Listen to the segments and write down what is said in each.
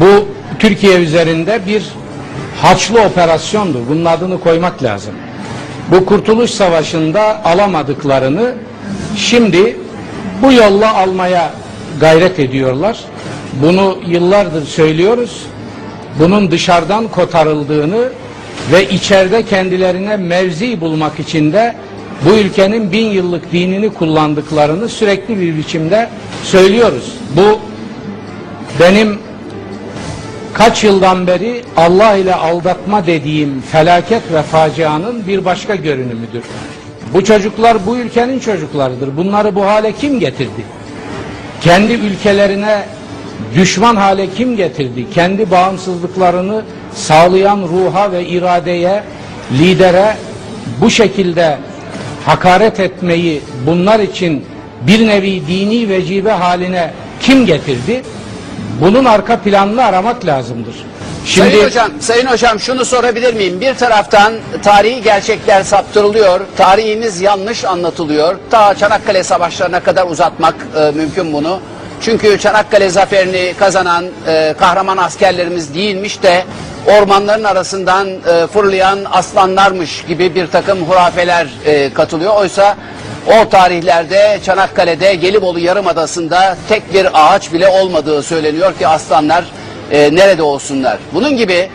Bu Türkiye üzerinde bir haçlı operasyondur. Bunun adını koymak lazım. Bu Kurtuluş Savaşı'nda alamadıklarını şimdi bu yolla almaya gayret ediyorlar. Bunu yıllardır söylüyoruz. Bunun dışarıdan kotarıldığını ve içeride kendilerine mevzi bulmak için de bu ülkenin bin yıllık dinini kullandıklarını sürekli bir biçimde söylüyoruz. Bu benim kaç yıldan beri Allah ile aldatma dediğim felaket ve facianın bir başka görünümüdür. Bu çocuklar bu ülkenin çocuklarıdır. Bunları bu hale kim getirdi? Kendi ülkelerine düşman hale kim getirdi? Kendi bağımsızlıklarını sağlayan ruha ve iradeye, lidere bu şekilde hakaret etmeyi bunlar için bir nevi dini vecibe haline kim getirdi? Bunun arka planını aramak lazımdır. Şimdi Sayın hocam, sayın hocam şunu sorabilir miyim? Bir taraftan tarihi gerçekler saptırılıyor, tarihimiz yanlış anlatılıyor. Ta Çanakkale savaşlarına kadar uzatmak e, mümkün bunu. Çünkü Çanakkale zaferini kazanan e, kahraman askerlerimiz değilmiş de ormanların arasından e, fırlayan aslanlarmış gibi bir takım hurafeler e, katılıyor. Oysa o tarihlerde Çanakkale'de Gelibolu Yarımadası'nda tek bir ağaç bile olmadığı söyleniyor ki aslanlar e, nerede olsunlar. Bunun gibi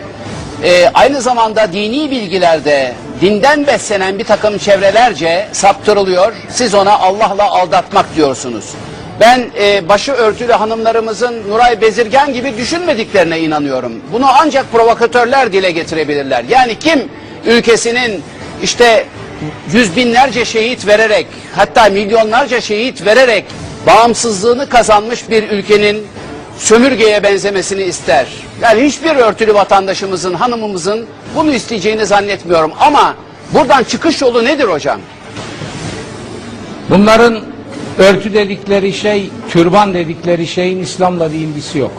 e, aynı zamanda dini bilgilerde dinden beslenen bir takım çevrelerce saptırılıyor. Siz ona Allah'la aldatmak diyorsunuz. Ben e, başı örtülü hanımlarımızın Nuray Bezirgen gibi düşünmediklerine inanıyorum. Bunu ancak provokatörler dile getirebilirler. Yani kim ülkesinin işte yüz binlerce şehit vererek hatta milyonlarca şehit vererek bağımsızlığını kazanmış bir ülkenin sömürgeye benzemesini ister. Yani hiçbir örtülü vatandaşımızın, hanımımızın bunu isteyeceğini zannetmiyorum. Ama buradan çıkış yolu nedir hocam? bunların örtü dedikleri şey, türban dedikleri şeyin İslam'la bir ilgisi yok.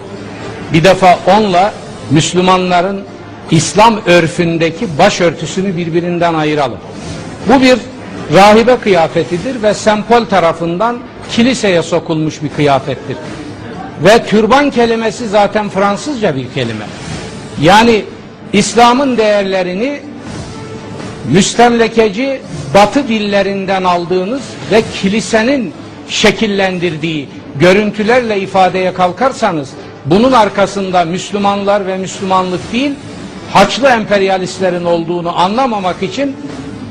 Bir defa onunla Müslümanların İslam örfündeki başörtüsünü birbirinden ayıralım. Bu bir rahibe kıyafetidir ve sempol tarafından kiliseye sokulmuş bir kıyafettir. Ve türban kelimesi zaten Fransızca bir kelime. Yani İslam'ın değerlerini müstemlekeci batı dillerinden aldığınız ve kilisenin şekillendirdiği görüntülerle ifadeye kalkarsanız bunun arkasında Müslümanlar ve Müslümanlık değil Haçlı emperyalistlerin olduğunu anlamamak için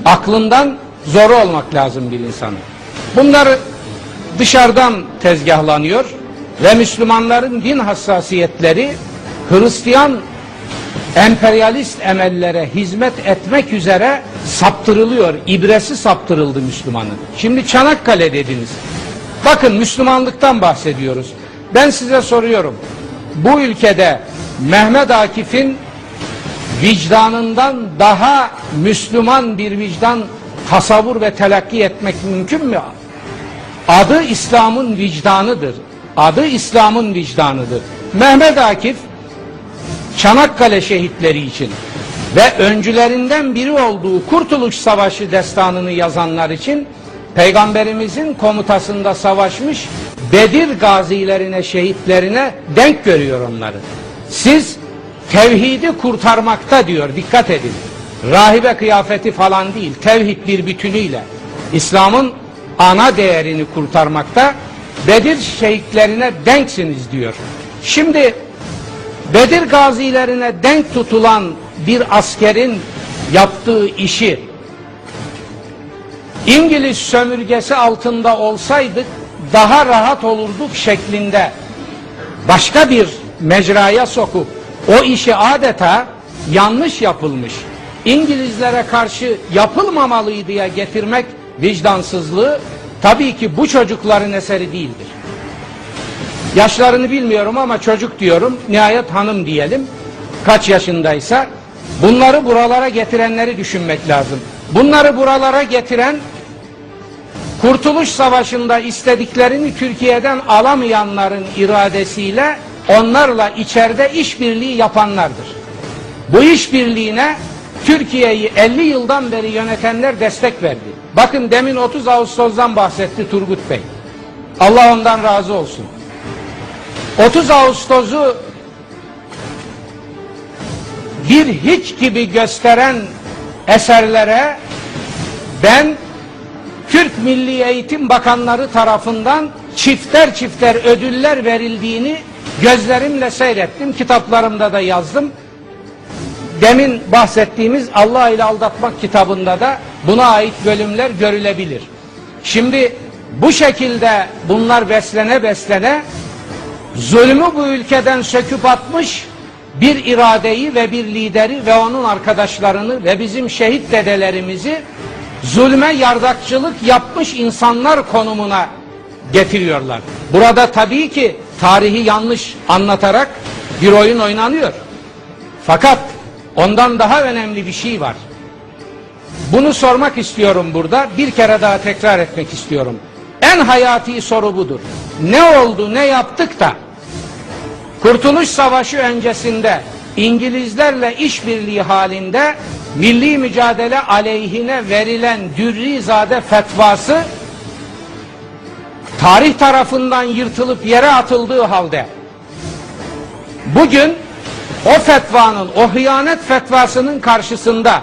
aklından zoru olmak lazım bir insanın. Bunlar dışarıdan tezgahlanıyor ve Müslümanların din hassasiyetleri Hristiyan emperyalist emellere hizmet etmek üzere saptırılıyor. İbresi saptırıldı Müslümanın. Şimdi Çanakkale dediniz. Bakın Müslümanlıktan bahsediyoruz. Ben size soruyorum. Bu ülkede Mehmet Akif'in vicdanından daha Müslüman bir vicdan tasavvur ve telakki etmek mümkün mü? Adı İslam'ın vicdanıdır. Adı İslam'ın vicdanıdır. Mehmet Akif Çanakkale şehitleri için ve öncülerinden biri olduğu Kurtuluş Savaşı destanını yazanlar için Peygamberimizin komutasında savaşmış Bedir gazilerine, şehitlerine denk görüyor onları. Siz tevhidi kurtarmakta diyor, dikkat edin. Rahibe kıyafeti falan değil, tevhid bir bütünüyle. İslam'ın ana değerini kurtarmakta Bedir şehitlerine denksiniz diyor. Şimdi Bedir gazilerine denk tutulan bir askerin yaptığı işi İngiliz sömürgesi altında olsaydık daha rahat olurduk şeklinde başka bir mecraya sokup o işi adeta yanlış yapılmış İngilizlere karşı yapılmamalıydıya getirmek vicdansızlığı tabii ki bu çocukların eseri değildir. Yaşlarını bilmiyorum ama çocuk diyorum. Nihayet hanım diyelim. Kaç yaşındaysa. Bunları buralara getirenleri düşünmek lazım. Bunları buralara getiren Kurtuluş Savaşı'nda istediklerini Türkiye'den alamayanların iradesiyle onlarla içeride işbirliği yapanlardır. Bu işbirliğine Türkiye'yi 50 yıldan beri yönetenler destek verdi. Bakın demin 30 Ağustos'dan bahsetti Turgut Bey. Allah ondan razı olsun. 30 Ağustos'u bir hiç gibi gösteren eserlere ben Türk Milli Eğitim Bakanları tarafından çifter çifter ödüller verildiğini gözlerimle seyrettim. Kitaplarımda da yazdım. Demin bahsettiğimiz Allah ile Aldatmak kitabında da buna ait bölümler görülebilir. Şimdi bu şekilde bunlar beslene beslene zulmü bu ülkeden söküp atmış bir iradeyi ve bir lideri ve onun arkadaşlarını ve bizim şehit dedelerimizi zulme yardakçılık yapmış insanlar konumuna getiriyorlar. Burada tabii ki tarihi yanlış anlatarak bir oyun oynanıyor. Fakat ondan daha önemli bir şey var. Bunu sormak istiyorum burada. Bir kere daha tekrar etmek istiyorum. En hayati soru budur. Ne oldu, ne yaptık da Kurtuluş Savaşı öncesinde İngilizlerle işbirliği halinde milli mücadele aleyhine verilen Dürrizade fetvası tarih tarafından yırtılıp yere atıldığı halde bugün o fetvanın, o hıyanet fetvasının karşısında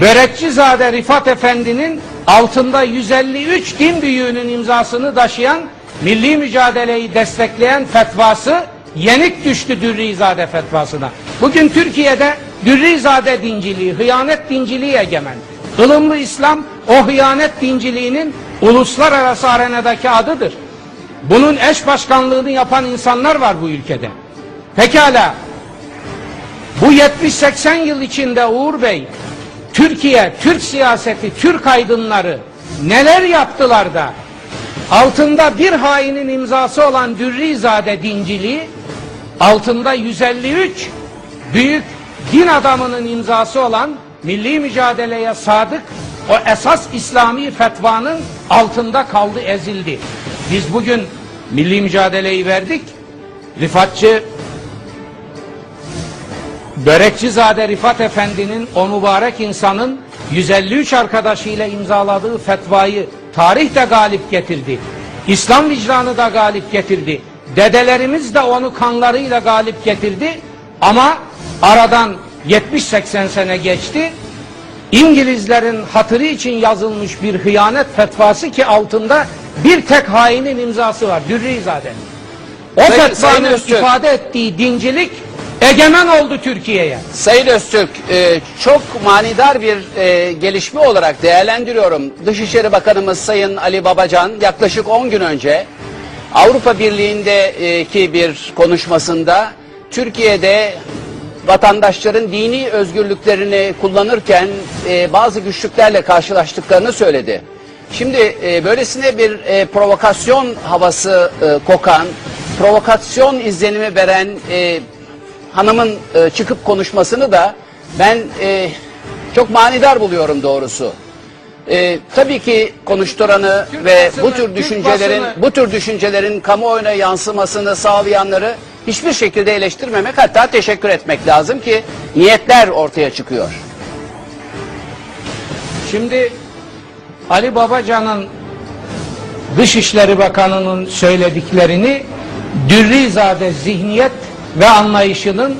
Börekçizade Rifat Efendi'nin altında 153 din büyüğünün imzasını taşıyan milli mücadeleyi destekleyen fetvası yenik düştü Dürrizade fetvasına. Bugün Türkiye'de Dürrizade dinciliği, hıyanet dinciliği egemen. Ilımlı İslam o hıyanet dinciliğinin uluslararası arenadaki adıdır. Bunun eş başkanlığını yapan insanlar var bu ülkede. Pekala bu 70-80 yıl içinde Uğur Bey, Türkiye, Türk siyaseti, Türk aydınları neler yaptılar da altında bir hainin imzası olan Dürrizade dinciliği altında 153 büyük din adamının imzası olan milli mücadeleye sadık o esas İslami fetvanın altında kaldı ezildi. Biz bugün milli mücadeleyi verdik. Rifatçı Börekçizade Rifat Efendi'nin o mübarek insanın 153 arkadaşıyla imzaladığı fetvayı tarih de galip getirdi. İslam vicdanı da galip getirdi. Dedelerimiz de onu kanlarıyla galip getirdi. Ama aradan 70-80 sene geçti. İngilizlerin hatırı için yazılmış bir hıyanet fetvası ki altında bir tek hainin imzası var. Dürrizade'nin. O Sayın- Sayın fetvanın Öztürk. ifade ettiği dincilik egemen oldu Türkiye'ye. Sayın Öztürk, e, çok manidar bir e, gelişme olarak değerlendiriyorum. Dışişleri Bakanımız Sayın Ali Babacan yaklaşık 10 gün önce Avrupa Birliği'ndeki bir konuşmasında Türkiye'de vatandaşların dini özgürlüklerini kullanırken e, bazı güçlüklerle karşılaştıklarını söyledi. Şimdi e, böylesine bir e, provokasyon havası e, kokan, provokasyon izlenimi veren e, hanımın e, çıkıp konuşmasını da ben e, çok manidar buluyorum doğrusu. E, tabii ki konuşturanı Türk ve basını, bu tür Türk düşüncelerin basını- bu tür düşüncelerin kamuoyuna yansımasını sağlayanları hiçbir şekilde eleştirmemek hatta teşekkür etmek lazım ki niyetler ortaya çıkıyor. Şimdi Ali Babacan'ın Dışişleri Bakanı'nın söylediklerini Dürrizade zihniyet ve anlayışının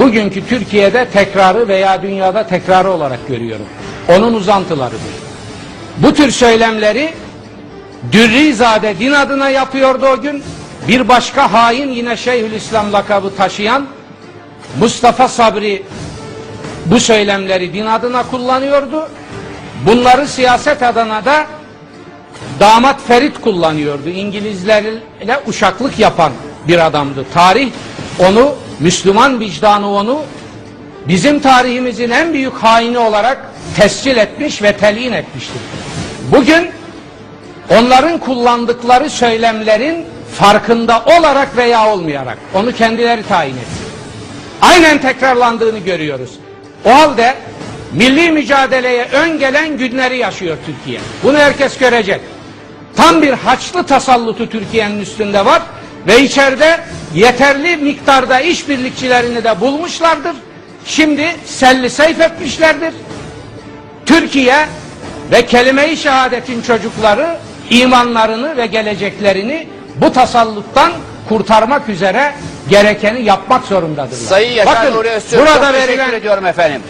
bugünkü Türkiye'de tekrarı veya dünyada tekrarı olarak görüyorum. Onun uzantılarıdır. Bu tür söylemleri Dürrizade din adına yapıyordu o gün. Bir başka hain yine Şeyhülislam lakabı taşıyan Mustafa Sabri bu söylemleri din adına kullanıyordu. Bunları siyaset adına da damat Ferit kullanıyordu. İngilizlerle uşaklık yapan bir adamdı. Tarih onu, Müslüman vicdanı onu bizim tarihimizin en büyük haini olarak tescil etmiş ve telin etmiştir. Bugün onların kullandıkları söylemlerin farkında olarak veya olmayarak onu kendileri tayin etti aynen tekrarlandığını görüyoruz. O halde milli mücadeleye ön gelen günleri yaşıyor Türkiye. Bunu herkes görecek. Tam bir haçlı tasallutu Türkiye'nin üstünde var ve içeride yeterli miktarda işbirlikçilerini de bulmuşlardır. Şimdi selli seyf etmişlerdir. Türkiye ve kelime-i şehadetin çocukları imanlarını ve geleceklerini bu tasalluttan kurtarmak üzere gerekeni yapmak zorundadırlar. Sayın Yaşar Bakın, Nuri Öztürk burada verilen ediyorum efendim.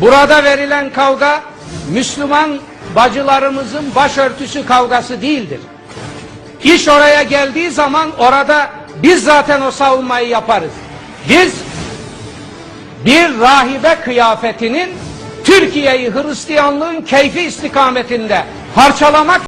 Burada verilen kavga Müslüman bacılarımızın başörtüsü kavgası değildir. İş oraya geldiği zaman orada biz zaten o savunmayı yaparız. Biz bir rahibe kıyafetinin Türkiye'yi Hristiyanlığın keyfi istikametinde parçalamak